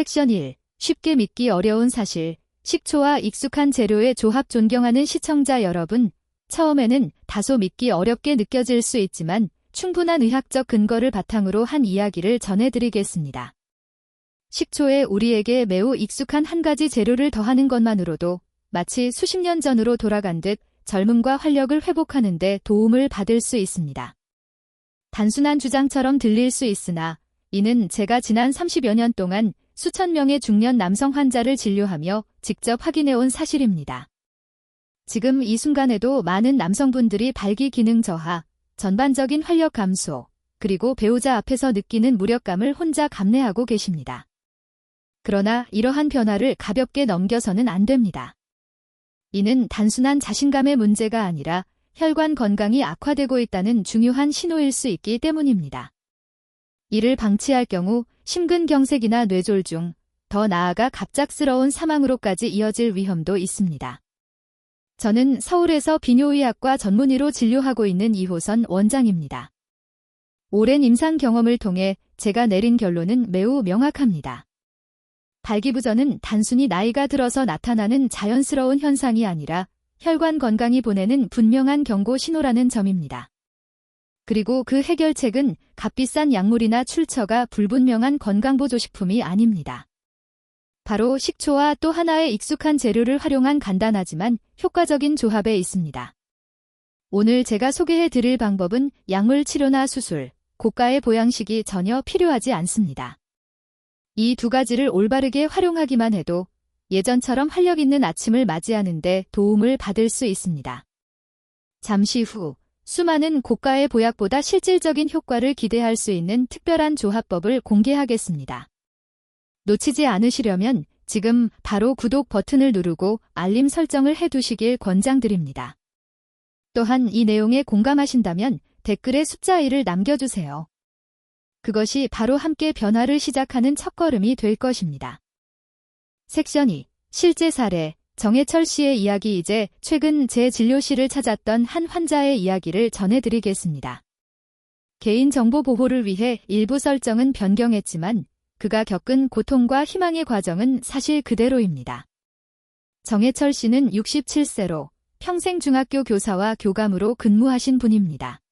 섹션 1. 쉽게 믿기 어려운 사실. 식초와 익숙한 재료의 조합 존경하는 시청자 여러분. 처음에는 다소 믿기 어렵게 느껴질 수 있지만 충분한 의학적 근거를 바탕으로 한 이야기를 전해드리겠습니다. 식초에 우리에게 매우 익숙한 한 가지 재료를 더하는 것만으로도 마치 수십 년 전으로 돌아간 듯 젊음과 활력을 회복하는 데 도움을 받을 수 있습니다. 단순한 주장처럼 들릴 수 있으나 이는 제가 지난 30여 년 동안 수천 명의 중년 남성 환자를 진료하며 직접 확인해온 사실입니다. 지금 이 순간에도 많은 남성분들이 발기 기능 저하, 전반적인 활력 감소, 그리고 배우자 앞에서 느끼는 무력감을 혼자 감내하고 계십니다. 그러나 이러한 변화를 가볍게 넘겨서는 안 됩니다. 이는 단순한 자신감의 문제가 아니라 혈관 건강이 악화되고 있다는 중요한 신호일 수 있기 때문입니다. 이를 방치할 경우 심근경색이나 뇌졸중, 더 나아가 갑작스러운 사망으로까지 이어질 위험도 있습니다. 저는 서울에서 비뇨의학과 전문의로 진료하고 있는 이호선 원장입니다. 오랜 임상 경험을 통해 제가 내린 결론은 매우 명확합니다. 발기부전은 단순히 나이가 들어서 나타나는 자연스러운 현상이 아니라 혈관 건강이 보내는 분명한 경고 신호라는 점입니다. 그리고 그 해결책은 값비싼 약물이나 출처가 불분명한 건강보조식품이 아닙니다. 바로 식초와 또 하나의 익숙한 재료를 활용한 간단하지만 효과적인 조합에 있습니다. 오늘 제가 소개해 드릴 방법은 약물 치료나 수술, 고가의 보양식이 전혀 필요하지 않습니다. 이 두 가지를 올바르게 활용하기만 해도 예전처럼 활력 있는 아침을 맞이하는데 도움을 받을 수 있습니다. 잠시 후 수많은 고가의 보약보다 실질적인 효과를 기대할 수 있는 특별한 조합법을 공개하겠습니다. 놓치지 않으시려면 지금 바로 구독 버튼을 누르고 알림 설정을 해두시길 권장드립니다. 또한 이 내용에 공감하신다면 댓글에 숫자 1을 남겨주세요. 그것이 바로 함께 변화를 시작하는 첫걸음이 될 것입니다. 섹션 2. 실제 사례. 정해철 씨의 이야기 이제 최근 제 진료실을 찾았던 한 환자의 이야기를 전해드리겠습니다. 개인정보 보호를 위해 일부 설정은 변경했지만 그가 겪은 고통과 희망의 과정은 사실 그대로입니다. 정해철 씨는 67세로 평생 중학교 교사와 교감으로 근무하신 분입니다.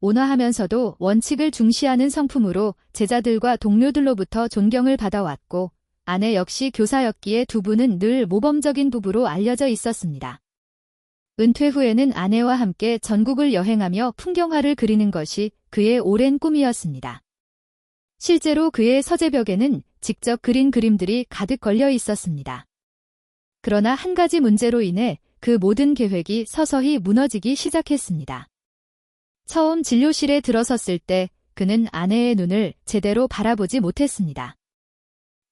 온화하면서도 원칙을 중시하는 성품으로 제자들과 동료들로부터 존경을 받아왔고 아내 역시 교사였기에 두 분은 늘 모범적인 부부로 알려져 있었습니다. 은퇴 후에는 아내와 함께 전국을 여행하며 풍경화를 그리는 것이 그의 오랜 꿈이었습니다. 실제로 그의 서재벽에는 직접 그린 그림들이 가득 걸려 있었습니다. 그러나 한 가지 문제로 인해 그 모든 계획이 서서히 무너지기 시작했습니다. 처음 진료실에 들어섰을 때 그는 아내의 눈을 제대로 바라보지 못했습니다.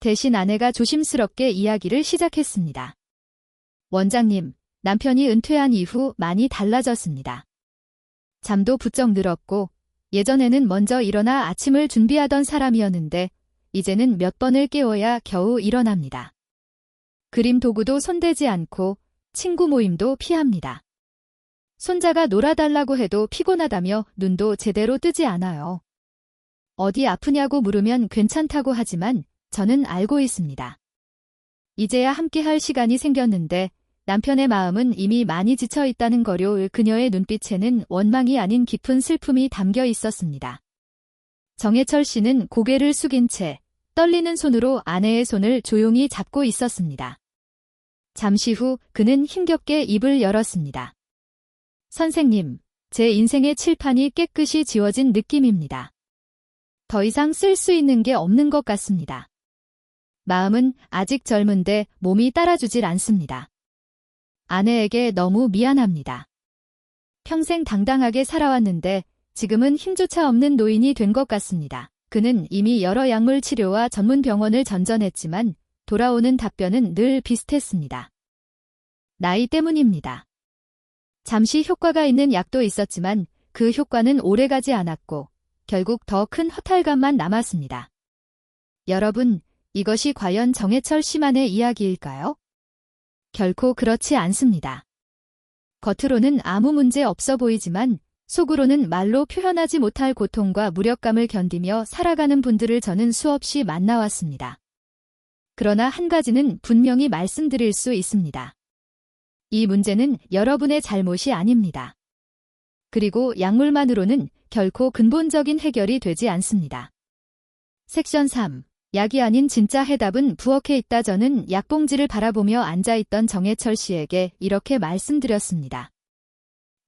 대신 아내가 조심스럽게 이야기를 시작했습니다. 원장님, 남편이 은퇴한 이후 많이 달라졌습니다. 잠도 부쩍 늘었고 예전에는 먼저 일어나 아침을 준비하던 사람이었는데 이제는 몇 번을 깨워야 겨우 일어납니다. 그림 도구도 손대지 않고 친구 모임도 피합니다. 손자가 놀아달라고 해도 피곤하다며 눈도 제대로 뜨지 않아요. 어디 아프냐고 물으면 괜찮다고 하지만 저는 알고 있습니다. 이제야 함께 할 시간이 생겼는데 남편의 마음은 이미 많이 지쳐 있다는 거요. 그녀의 눈빛에는 원망이 아닌 깊은 슬픔이 담겨 있었습니다. 정해철 씨는 고개를 숙인 채 떨리는 손으로 아내의 손을 조용히 잡고 있었습니다. 잠시 후 그는 힘겹게 입을 열었습니다. 선생님, 제 인생의 칠판이 깨끗이 지워진 느낌입니다. 더 이상 쓸 수 있는 게 없는 것 같습니다. 마음은 아직 젊은데 몸이 따라주질 않습니다. 아내에게 너무 미안합니다. 평생 당당하게 살아왔는데 지금은 힘조차 없는 노인이 된 것 같습니다. 그는 이미 여러 약물 치료와 전문 병원을 전전했지만 돌아오는 답변은 늘 비슷했습니다. 나이 때문입니다. 잠시 효과가 있는 약도 있었지만 그 효과는 오래가지 않았고 결국 더 큰 허탈감만 남았습니다. 여러분, 이것이 과연 정해철 씨만의 이야기일까요? 결코 그렇지 않습니다. 겉으로는 아무 문제 없어 보이지만 속으로는 말로 표현하지 못할 고통과 무력감을 견디며 살아가는 분들을 저는 수없이 만나왔습니다. 그러나 한 가지는 분명히 말씀드릴 수 있습니다. 이 문제는 여러분의 잘못이 아닙니다. 그리고 약물만으로는 결코 근본적인 해결이 되지 않습니다. 섹션 3. 약이 아닌 진짜 해답은 부엌에 있다 저는 약봉지를 바라보며 앉아있던 정해철 씨에게 이렇게 말씀드렸습니다.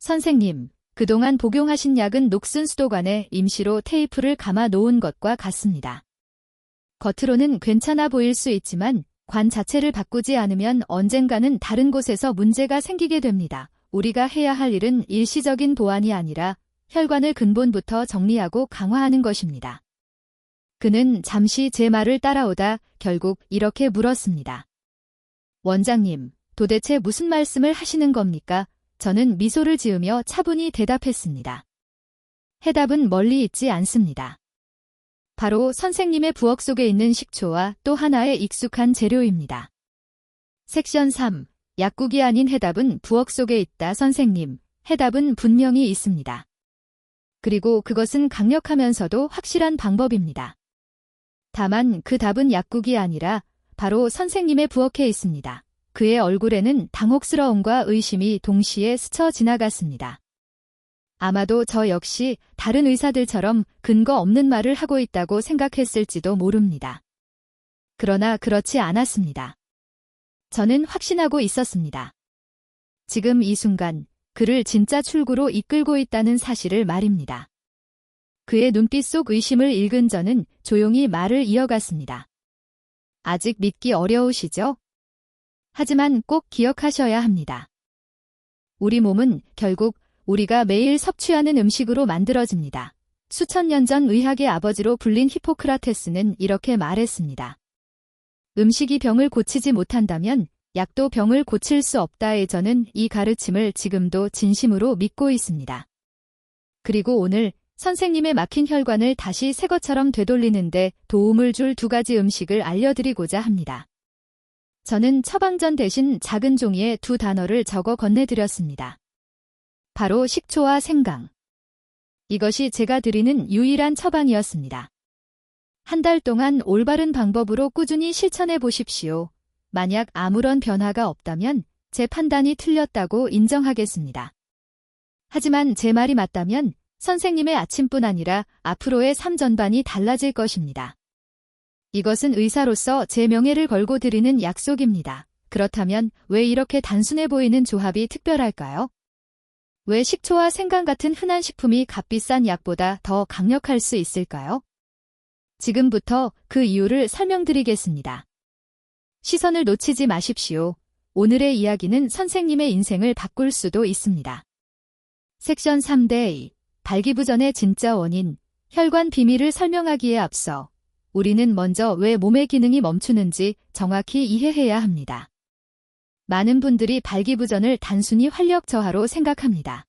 선생님, 그동안 복용하신 약은 녹슨 수도관에 임시로 테이프를 감아 놓은 것과 같습니다. 겉으로는 괜찮아 보일 수 있지만 관 자체를 바꾸지 않으면 언젠가는 다른 곳에서 문제가 생기게 됩니다. 우리가 해야 할 일은 일시적인 보완이 아니라 혈관을 근본부터 정리하고 강화하는 것입니다. 그는 잠시 제 말을 따라오다 결국 이렇게 물었습니다. 원장님, 도대체 무슨 말씀을 하시는 겁니까? 저는 미소를 지으며 차분히 대답했습니다. 해답은 멀리 있지 않습니다. 바로 선생님의 부엌 속에 있는 식초와 또 하나의 익숙한 재료입니다. 섹션 3. 약국이 아닌 해답은 부엌 속에 있다 선생님. 해답은 분명히 있습니다. 그리고 그것은 강력하면서도 확실한 방법입니다. 다만 그 답은 약국이 아니라 바로 선생님의 부엌에 있습니다. 그의 얼굴에는 당혹스러움과 의심이 동시에 스쳐 지나갔습니다. 아마도 저 역시 다른 의사들처럼 근거 없는 말을 하고 있다고 생각했을지도 모릅니다. 그러나 그렇지 않았습니다. 저는 확신하고 있었습니다. 지금 이 순간 그를 진짜 출구로 이끌고 있다는 사실을 말입니다. 그의 눈빛 속 의심을 읽은 저는 조용히 말을 이어갔습니다. 아직 믿기 어려우시죠? 하지만 꼭 기억하셔야 합니다. 우리 몸은 결국 우리가 매일 섭취하는 음식으로 만들어집니다. 수천 년 전 의학의 아버지로 불린 히포크라테스는 이렇게 말했습니다. 음식이 병을 고치지 못한다면 약도 병을 고칠 수 없다에 저는 이 가르침을 지금도 진심으로 믿고 있습니다. 그리고 오늘 선생님의 막힌 혈관을 다시 새 것처럼 되돌리는데 도움을 줄 두 가지 음식을 알려드리고자 합니다. 저는 처방전 대신 작은 종이에 두 단어를 적어 건네드렸습니다. 바로 식초와 생강. 이것이 제가 드리는 유일한 처방이었습니다. 한 달 동안 올바른 방법으로 꾸준히 실천해 보십시오. 만약 아무런 변화가 없다면 제 판단이 틀렸다고 인정하겠습니다. 하지만 제 말이 맞다면 선생님의 아침뿐 아니라 앞으로의 삶 전반이 달라질 것입니다. 이것은 의사로서 제 명예를 걸고 드리는 약속입니다. 그렇다면 왜 이렇게 단순해 보이는 조합이 특별할까요? 왜 식초와 생강 같은 흔한 식품이 값비싼 약보다 더 강력할 수 있을까요? 지금부터 그 이유를 설명드리겠습니다. 시선을 놓치지 마십시오. 오늘의 이야기는 선생님의 인생을 바꿀 수도 있습니다. 섹션 3대 발기부전의 진짜 원인, 혈관 비밀을 설명하기에 앞서 우리는 먼저 왜 몸의 기능이 멈추는지 정확히 이해해야 합니다. 많은 분들이 발기부전을 단순히 활력 저하로 생각합니다.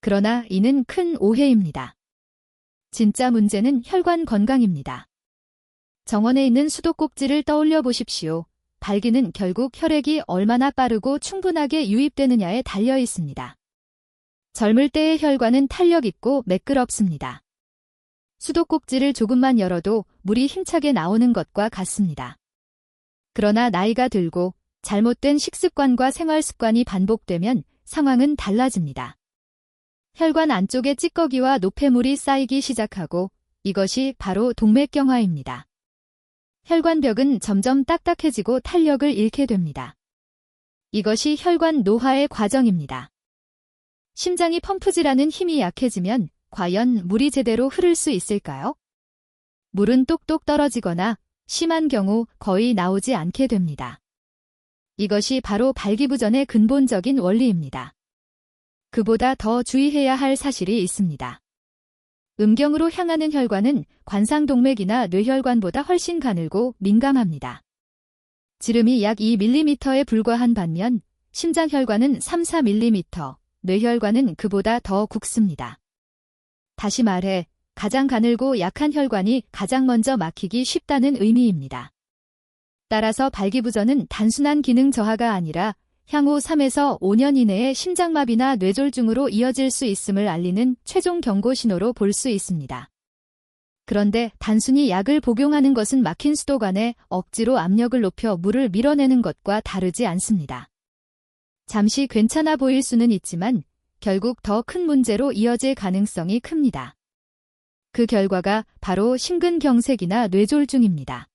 그러나 이는 큰 오해입니다. 진짜 문제는 혈관 건강입니다. 정원에 있는 수도꼭지를 떠올려 보십시오. 발기는 결국 혈액이 얼마나 빠르고 충분하게 유입되느냐에 달려 있습니다. 젊을 때의 혈관은 탄력 있고 매끄럽습니다. 수도꼭지를 조금만 열어도 물이 힘차게 나오는 것과 같습니다. 그러나 나이가 들고 잘못된 식습관과 생활 습관이 반복되면 상황은 달라집니다. 혈관 안쪽에 찌꺼기와 노폐물이 쌓이기 시작하고 이것이 바로 동맥경화입니다. 혈관벽은 점점 딱딱해지고 탄력을 잃게 됩니다. 이것이 혈관 노화의 과정입니다. 심장이 펌프질하는 힘이 약해지면 과연 물이 제대로 흐를 수 있을까요? 물은 똑똑 떨어지거나 심한 경우 거의 나오지 않게 됩니다. 이것이 바로 발기부전의 근본적인 원리입니다. 그보다 더 주의해야 할 사실이 있습니다. 음경으로 향하는 혈관은 관상동맥이나 뇌혈관보다 훨씬 가늘고 민감합니다. 지름이 약 2mm에 불과한 반면 심장혈관은 3, 4mm, 뇌혈관은 그보다 더 굵습니다. 다시 말해 가장 가늘고 약한 혈관이 가장 먼저 막히기 쉽다는 의미입니다. 따라서 발기부전은 단순한 기능 저하가 아니라 향후 3에서 5년 이내에 심장마비나 뇌졸중으로 이어질 수 있음을 알리는 최종 경고 신호로 볼 수 있습니다. 그런데 단순히 약을 복용하는 것은 막힌 수도관에 억지로 압력을 높여 물을 밀어내는 것과 다르지 않습니다. 잠시 괜찮아 보일 수는 있지만 결국 더 큰 문제로 이어질 가능성이 큽니다. 그 결과가 바로 심근경색이나 뇌졸중입니다.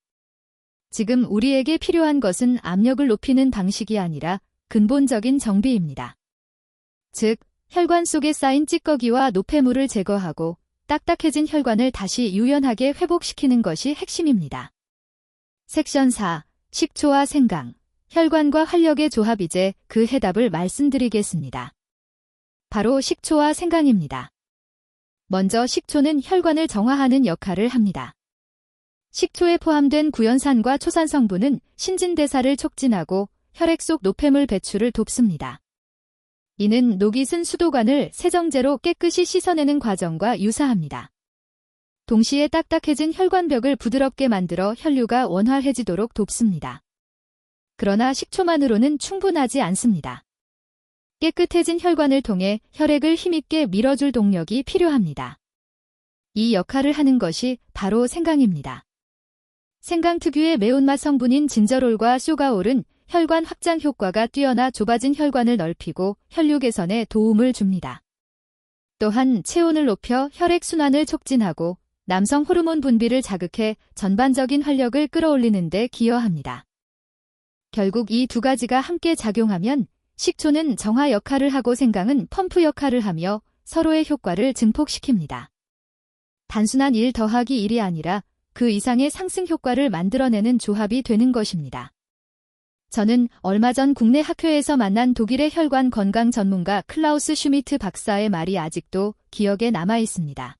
지금 우리에게 필요한 것은 압력을 높이는 방식이 아니라 근본적인 정비입니다. 즉, 혈관 속에 쌓인 찌꺼기와 노폐물을 제거하고 딱딱해진 혈관을 다시 유연하게 회복시키는 것이 핵심입니다. 섹션 4. 식초와 생강. 혈관과 활력의 조합 이제 그 해답을 말씀드리겠습니다. 바로 식초와 생강입니다. 먼저 식초는 혈관을 정화하는 역할을 합니다. 식초에 포함된 구연산과 초산 성분은 신진대사를 촉진하고 혈액 속 노폐물 배출을 돕습니다. 이는 녹이 쓴 수도관을 세정제로 깨끗이 씻어내는 과정과 유사합니다. 동시에 딱딱해진 혈관벽을 부드럽게 만들어 혈류가 원활해지도록 돕습니다. 그러나 식초만으로는 충분하지 않습니다. 깨끗해진 혈관을 통해 혈액을 힘있게 밀어줄 동력이 필요합니다. 이 역할을 하는 것이 바로 생강입니다. 생강 특유의 매운맛 성분인 진저롤과 쇼가올은 혈관 확장 효과가 뛰어나 좁아진 혈관을 넓히고 혈류 개선에 도움을 줍니다. 또한 체온을 높여 혈액 순환을 촉진하고 남성 호르몬 분비를 자극해 전반적인 활력을 끌어올리는 데 기여합니다. 결국 이 두 가지가 함께 작용하면 식초는 정화 역할을 하고 생강은 펌프 역할을 하며 서로의 효과를 증폭시킵니다. 단순한 1 더하기 1이 아니라 그 이상의 상승 효과를 만들어내는 조합이 되는 것입니다. 저는 얼마 전 국내 학회에서 만난 독일의 혈관 건강 전문가 클라우스 슈미트 박사의 말이 아직도 기억에 남아 있습니다.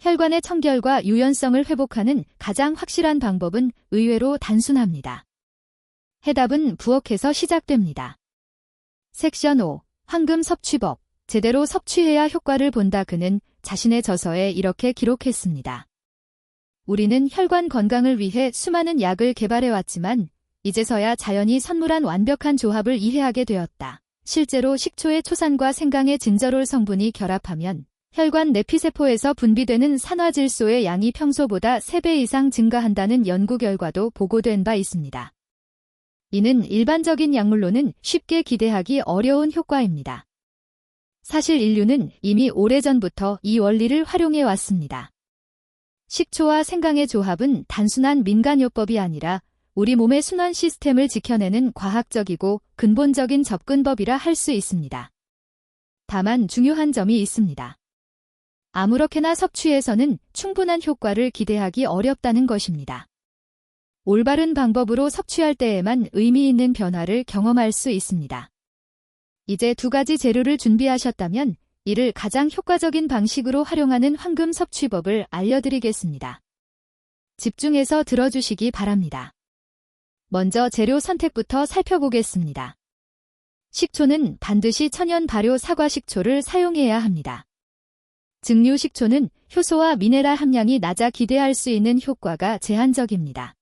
혈관의 청결과 유연성을 회복하는 가장 확실한 방법은 의외로 단순합니다. 해답은 부엌에서 시작됩니다. 섹션 5. 황금 섭취법. 제대로 섭취해야 효과를 본다 그는 자신의 저서에 이렇게 기록했습니다. 우리는 혈관 건강을 위해 수많은 약을 개발해왔지만 이제서야 자연이 선물한 완벽한 조합을 이해하게 되었다. 실제로 식초의 초산과 생강의 진저롤 성분이 결합하면 혈관 내피세포에서 분비되는 산화질소의 양이 평소보다 3배 이상 증가한다는 연구 결과도 보고된 바 있습니다. 이는 일반적인 약물로는 쉽게 기대하기 어려운 효과입니다. 사실 인류는 이미 오래전부터 이 원리를 활용해 왔습니다. 식초와 생강의 조합은 단순한 민간요법이 아니라 우리 몸의 순환 시스템을 지켜내는 과학적이고 근본적인 접근법이라 할 수 있습니다. 다만 중요한 점이 있습니다. 아무렇게나 섭취해서는 충분한 효과를 기대하기 어렵다는 것입니다. 올바른 방법으로 섭취할 때에만 의미 있는 변화를 경험할 수 있습니다. 이제 두 가지 재료를 준비하셨다면 이를 가장 효과적인 방식으로 활용하는 황금 섭취법을 알려드리겠습니다. 집중해서 들어주시기 바랍니다. 먼저 재료 선택부터 살펴보겠습니다. 식초는 반드시 천연 발효 사과 식초를 사용해야 합니다. 증류 식초는 효소와 미네랄 함량이 낮아 기대할 수 있는 효과가 제한적입니다.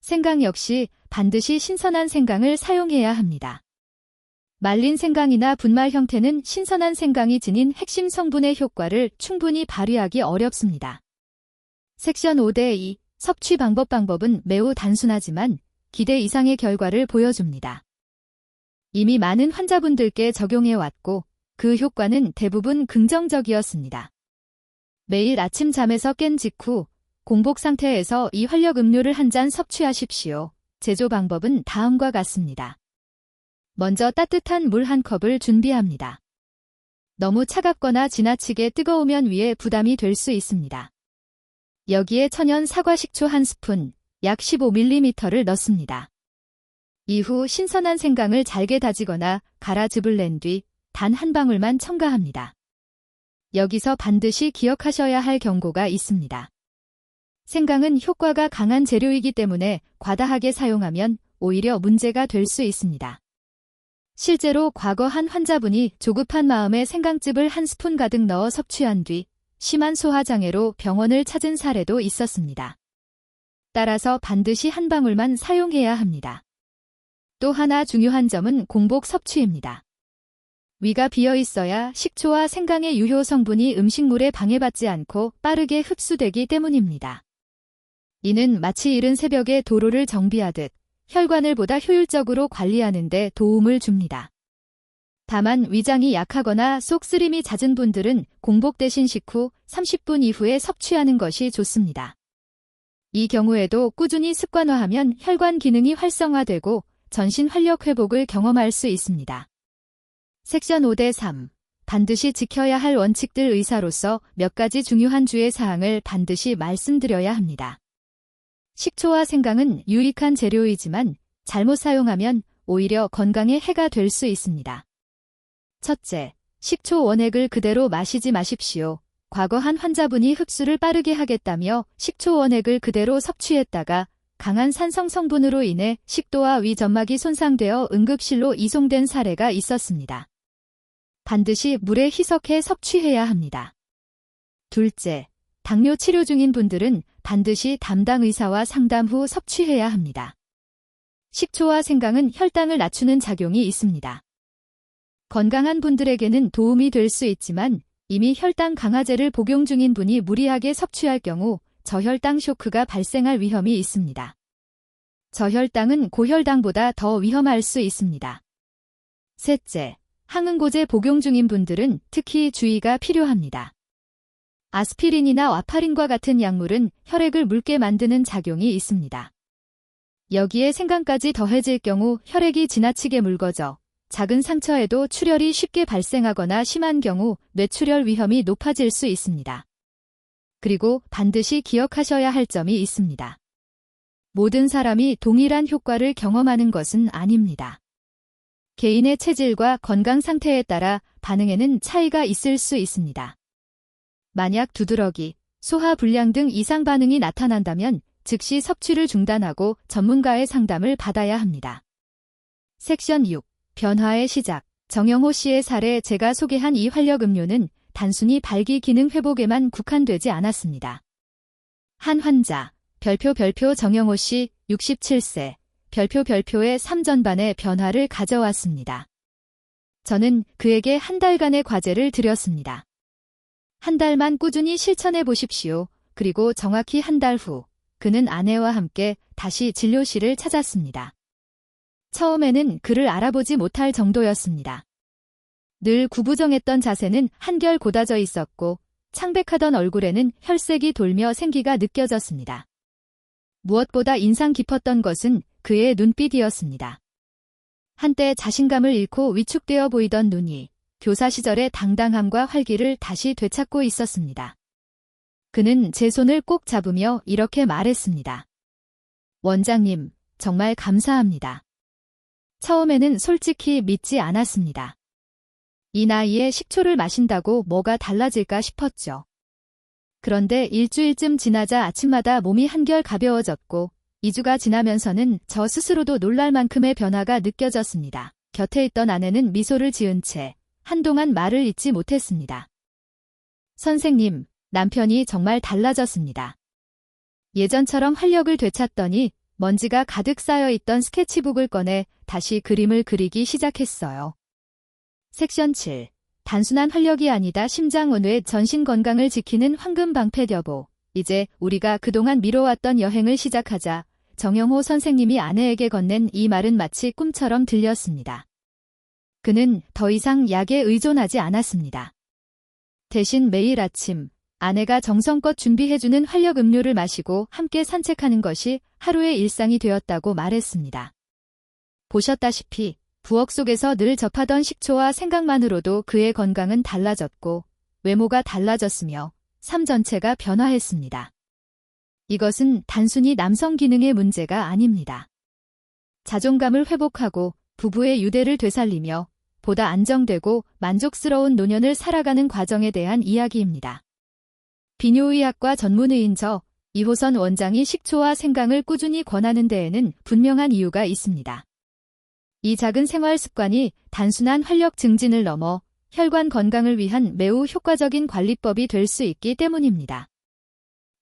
생강 역시 반드시 신선한 생강을 사용해야 합니다. 말린 생강이나 분말 형태는 신선한 생강이 지닌 핵심 성분의 효과를 충분히 발휘하기 어렵습니다. 섹션 5대2 섭취 방법 방법은 매우 단순하지만 기대 이상의 결과를 보여줍니다. 이미 많은 환자분들께 적용해왔고 그 효과는 대부분 긍정적이었습니다. 매일 아침 잠에서 깬 직후 공복 상태에서 이 활력 음료를 한 잔 섭취하십시오. 제조 방법은 다음과 같습니다. 먼저 따뜻한 물 한 컵을 준비합니다. 너무 차갑거나 지나치게 뜨거우면 위에 부담이 될 수 있습니다. 여기에 천연 사과 식초 한 스푼, 약 15ml를 넣습니다. 이후 신선한 생강을 잘게 다지거나 갈아 즙을 낸 뒤 단 한 방울만 첨가합니다. 여기서 반드시 기억하셔야 할 경고가 있습니다. 생강은 효과가 강한 재료이기 때문에 과다하게 사용하면 오히려 문제가 될 수 있습니다. 실제로 과거 한 환자분이 조급한 마음에 생강즙을 한 스푼 가득 넣어 섭취한 뒤 심한 소화장애로 병원을 찾은 사례도 있었습니다. 따라서 반드시 한 방울만 사용해야 합니다. 또 하나 중요한 점은 공복 섭취입니다. 위가 비어 있어야 식초와 생강의 유효 성분이 음식물에 방해받지 않고 빠르게 흡수되기 때문입니다. 이는 마치 이른 새벽에 도로를 정비하듯 혈관을 보다 효율적으로 관리하는 데 도움을 줍니다. 다만 위장이 약하거나 속 쓰림이 잦은 분들은 공복 대신 식후 30분 이후에 섭취하는 것이 좋습니다. 이 경우에도 꾸준히 습관화하면 혈관 기능이 활성화되고 전신 활력 회복을 경험할 수 있습니다. 섹션 5대 3. 반드시 지켜야 할 원칙들 의사로서 몇 가지 중요한 주의 사항을 반드시 말씀드려야 합니다. 식초와 생강은 유익한 재료이지만 잘못 사용하면 오히려 건강에 해가 될 수 있습니다. 첫째, 식초 원액을 그대로 마시지 마십시오. 과거 한 환자분이 흡수를 빠르게 하겠다며 식초 원액을 그대로 섭취했다가 강한 산성 성분으로 인해 식도와 위 점막이 손상되어 응급실로 이송된 사례가 있었습니다. 반드시 물에 희석해 섭취해야 합니다. 둘째, 당뇨 치료 중인 분들은 반드시 담당 의사와 상담 후 섭취해야 합니다. 식초와 생강은 혈당을 낮추는 작용이 있습니다. 건강한 분들에게는 도움이 될 수 있지만 이미 혈당 강화제를 복용 중인 분이 무리하게 섭취할 경우 저혈당 쇼크가 발생할 위험이 있습니다. 저혈당은 고혈당보다 더 위험할 수 있습니다. 셋째, 항응고제 복용 중인 분들은 특히 주의가 필요합니다. 아스피린이나 와파린과 같은 약물은 혈액을 묽게 만드는 작용이 있습니다. 여기에 생강까지 더해질 경우 혈액이 지나치게 묽어져 작은 상처에도 출혈이 쉽게 발생하거나 심한 경우 뇌출혈 위험이 높아질 수 있습니다. 그리고 반드시 기억하셔야 할 점이 있습니다. 모든 사람이 동일한 효과를 경험하는 것은 아닙니다. 개인의 체질과 건강 상태에 따라 반응에는 차이가 있을 수 있습니다. 만약 두드러기, 소화 불량 등 이상 반응이 나타난다면 즉시 섭취를 중단하고 전문가의 상담을 받아야 합니다. 섹션 6. 변화의 시작. 정영호 씨의 사례 제가 소개한 이 활력 음료는 단순히 발기 기능 회복에만 국한되지 않았습니다. 한 환자, 별표 별표 정영호 씨 67세, 별표 별표의 3전반의 변화를 가져왔습니다. 저는 그에게 한 달간의 과제를 드렸습니다. 한 달만 꾸준히 실천해 보십시오. 그리고 정확히 한 달 후, 그는 아내와 함께 다시 진료실을 찾았습니다. 처음에는 그를 알아보지 못할 정도였습니다. 늘 구부정했던 자세는 한결 고다져 있었고 창백하던 얼굴에는 혈색이 돌며 생기가 느껴졌습니다. 무엇보다 인상 깊었던 것은 그의 눈빛이었습니다. 한때 자신감을 잃고 위축되어 보이던 눈이 교사 시절의 당당함과 활기를 다시 되찾고 있었습니다. 그는 제 손을 꼭 잡으며 이렇게 말했습니다. 원장님, 정말 감사합니다. 처음에는 솔직히 믿지 않았습니다. 이 나이에 식초를 마신다고 뭐가 달라질까 싶었죠. 그런데 일주일쯤 지나자 아침마다 몸이 한결 가벼워졌고 2주가 지나면서는 저 스스로도 놀랄 만큼의 변화가 느껴졌습니다. 곁에 있던 아내는 미소를 지은 채 한동안 말을 잇지 못했습니다. 선생님, 남편이 정말 달라졌습니다. 예전처럼 활력을 되찾더니 먼지가 가득 쌓여 있던 스케치북을 꺼내 다시 그림을 그리기 시작했어요. 섹션 7. 단순한 활력이 아니다 심장원외 전신 건강을 지키는 황금 방패여보. 이제 우리가 그동안 미뤄왔던 여행을 시작하자 정영호 선생님이 아내에게 건넨 이 말은 마치 꿈처럼 들렸습니다. 그는 더 이상 약에 의존하지 않았습니다. 대신 매일 아침 아내가 정성껏 준비해주는 활력 음료를 마시고 함께 산책하는 것이 하루의 일상이 되었다고 말했습니다. 보셨다시피 부엌 속에서 늘 접하던 식초와 생각만으로도 그의 건강은 달라졌고 외모가 달라졌으며 삶 전체가 변화했습니다. 이것은 단순히 남성 기능의 문제가 아닙니다. 자존감을 회복하고 부부의 유대를 되살리며 보다 안정되고 만족스러운 노년을 살아가는 과정에 대한 이야기입니다. 비뇨의학과 전문의인 저 이호선 원장이 식초와 생강을 꾸준히 권하는 데에는 분명한 이유가 있습니다. 이 작은 생활 습관이 단순한 활력 증진을 넘어 혈관 건강을 위한 매우 효과적인 관리법이 될 수 있기 때문입니다.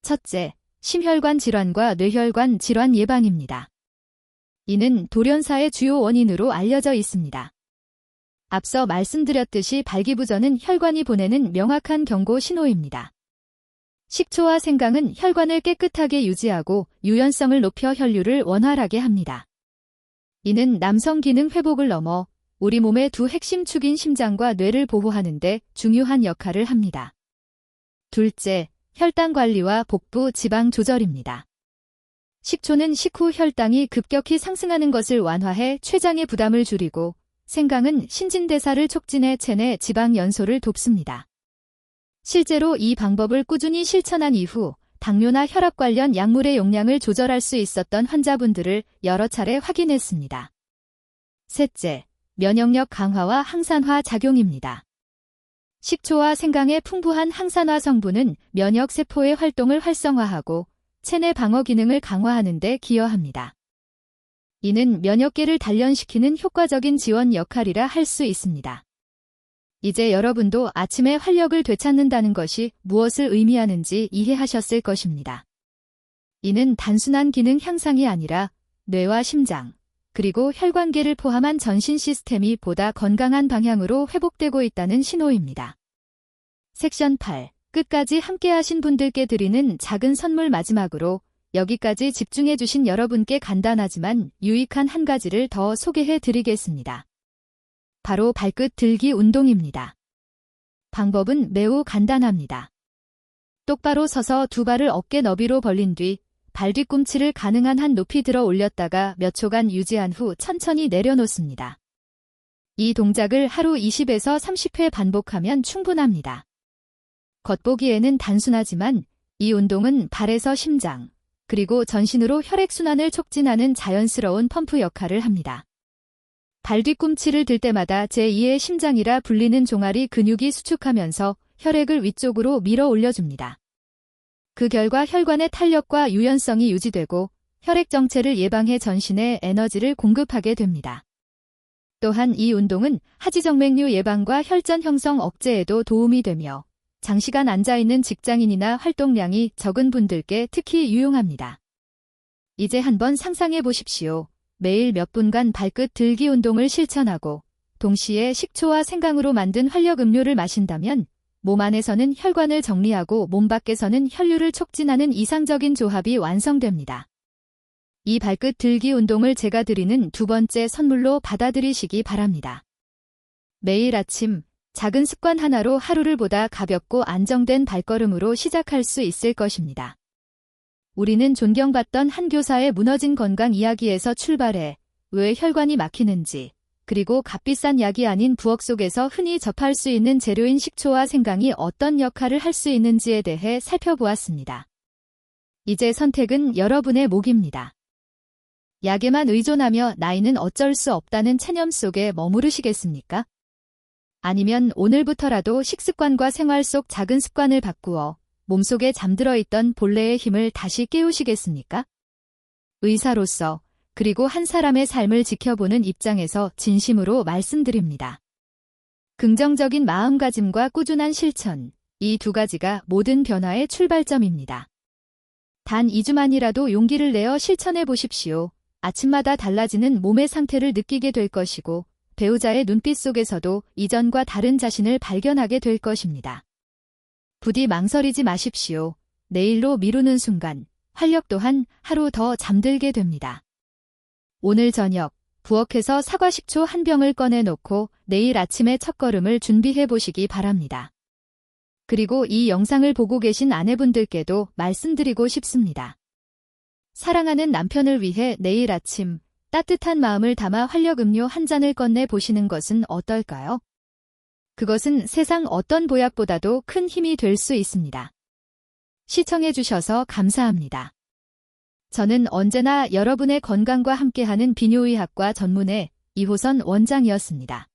첫째, 심혈관 질환과 뇌혈관 질환 예방입니다. 이는 돌연사의 주요 원인으로 알려져 있습니다. 앞서 말씀드렸듯이 발기부전은 혈관이 보내는 명확한 경고 신호입니다. 식초와 생강은 혈관을 깨끗하게 유지하고 유연성을 높여 혈류를 원활하게 합니다. 이는 남성 기능 회복을 넘어 우리 몸의 두 핵심 축인 심장과 뇌를 보호하는데 중요한 역할을 합니다. 둘째, 혈당 관리와 복부 지방 조절입니다. 식초는 식후 혈당이 급격히 상승하는 것을 완화해 췌장의 부담을 줄이고 생강은 신진대사를 촉진해 체내 지방 연소를 돕습니다. 실제로 이 방법을 꾸준히 실천한 이후 당뇨나 혈압 관련 약물의 용량을 조절할 수 있었던 환자분들을 여러 차례 확인했습니다. 셋째, 면역력 강화와 항산화 작용입니다. 식초와 생강의 풍부한 항산화 성분은 면역 세포의 활동을 활성화하고 체내 방어 기능을 강화하는 데 기여합니다. 이는 면역계를 단련시키는 효과적인 지원 역할이라 할 수 있습니다. 이제 여러분도 아침에 활력을 되찾는다는 것이 무엇을 의미하는지 이해하셨을 것입니다. 이는 단순한 기능 향상이 아니라 뇌와 심장, 그리고 혈관계를 포함한 전신 시스템이 보다 건강한 방향으로 회복되고 있다는 신호입니다. 섹션 8. 끝까지 함께하신 분들께 드리는 작은 선물 마지막으로 여기까지 집중해주신 여러분께 간단하지만 유익한 한 가지를 더 소개해 드리겠습니다. 바로 발끝 들기 운동입니다. 방법은 매우 간단합니다. 똑바로 서서 두 발을 어깨 너비로 벌린 뒤 발 뒤꿈치를 가능한 한 높이 들어 올렸다가 몇 초간 유지한 후 천천히 내려놓습니다. 이 동작을 하루 20에서 30회 반복하면 충분합니다. 겉보기에는 단순하지만 이 운동은 발에서 심장, 그리고 전신으로 혈액순환을 촉진하는 자연스러운 펌프 역할을 합니다. 발 뒤꿈치를 들 때마다 제2의 심장이라 불리는 종아리 근육이 수축하면서 혈액을 위쪽으로 밀어 올려줍니다. 그 결과 혈관의 탄력과 유연성이 유지되고 혈액 정체를 예방해 전신에 에너지를 공급하게 됩니다. 또한 이 운동은 하지정맥류 예방과 혈전 형성 억제에도 도움이 되며 장시간 앉아있는 직장인이나 활동량이 적은 분들께 특히 유용합니다. 이제 한번 상상해 보십시오. 매일 몇 분간 발끝 들기 운동을 실천하고 동시에 식초와 생강으로 만든 활력 음료를 마신다면 몸 안에서는 혈관을 정리하고 몸 밖에서는 혈류를 촉진하는 이상적인 조합이 완성됩니다. 이 발끝 들기 운동을 제가 드리는 두 번째 선물로 받아들이시기 바랍니다. 매일 아침 작은 습관 하나로 하루를 보다 가볍고 안정된 발걸음으로 시작할 수 있을 것입니다. 우리는 존경받던 한 교사의 무너진 건강 이야기에서 출발해 왜 혈관이 막히는지, 그리고 값비싼 약이 아닌 부엌 속에서 흔히 접할 수 있는 재료인 식초와 생강이 어떤 역할을 할 수 있는지에 대해 살펴보았습니다. 이제 선택은 여러분의 목입니다. 약에만 의존하며 나이는 어쩔 수 없다는 체념 속에 머무르시겠습니까? 아니면 오늘부터라도 식습관과 생활 속 작은 습관을 바꾸어 몸속에 잠들어 있던 본래의 힘을 다시 깨우시겠습니까? 의사로서 그리고 한 사람의 삶을 지켜보는 입장에서 진심으로 말씀드립니다. 긍정적인 마음가짐과 꾸준한 실천, 이 두 가지가 모든 변화의 출발점입니다. 단 2주만이라도 용기를 내어 실천해 보십시오. 아침마다 달라지는 몸의 상태를 느끼게 될 것이고 배우자의 눈빛 속에서도 이전과 다른 자신을 발견하게 될 것입니다. 부디 망설이지 마십시오. 내일로 미루는 순간 활력 또한 하루 더 잠들게 됩니다. 오늘 저녁 부엌에서 사과 식초 한 병을 꺼내놓고 내일 아침의 첫걸음을 준비해 보시기 바랍니다. 그리고 이 영상을 보고 계신 아내분들께도 말씀드리고 싶습니다. 사랑하는 남편을 위해 내일 아침 따뜻한 마음을 담아 활력 음료 한 잔을 꺼내 보시는 것은 어떨까요? 그것은 세상 어떤 보약보다도 큰 힘이 될 수 있습니다. 시청해주셔서 감사합니다. 저는 언제나 여러분의 건강과 함께하는 비뇨의학과 전문의 이호선 원장이었습니다.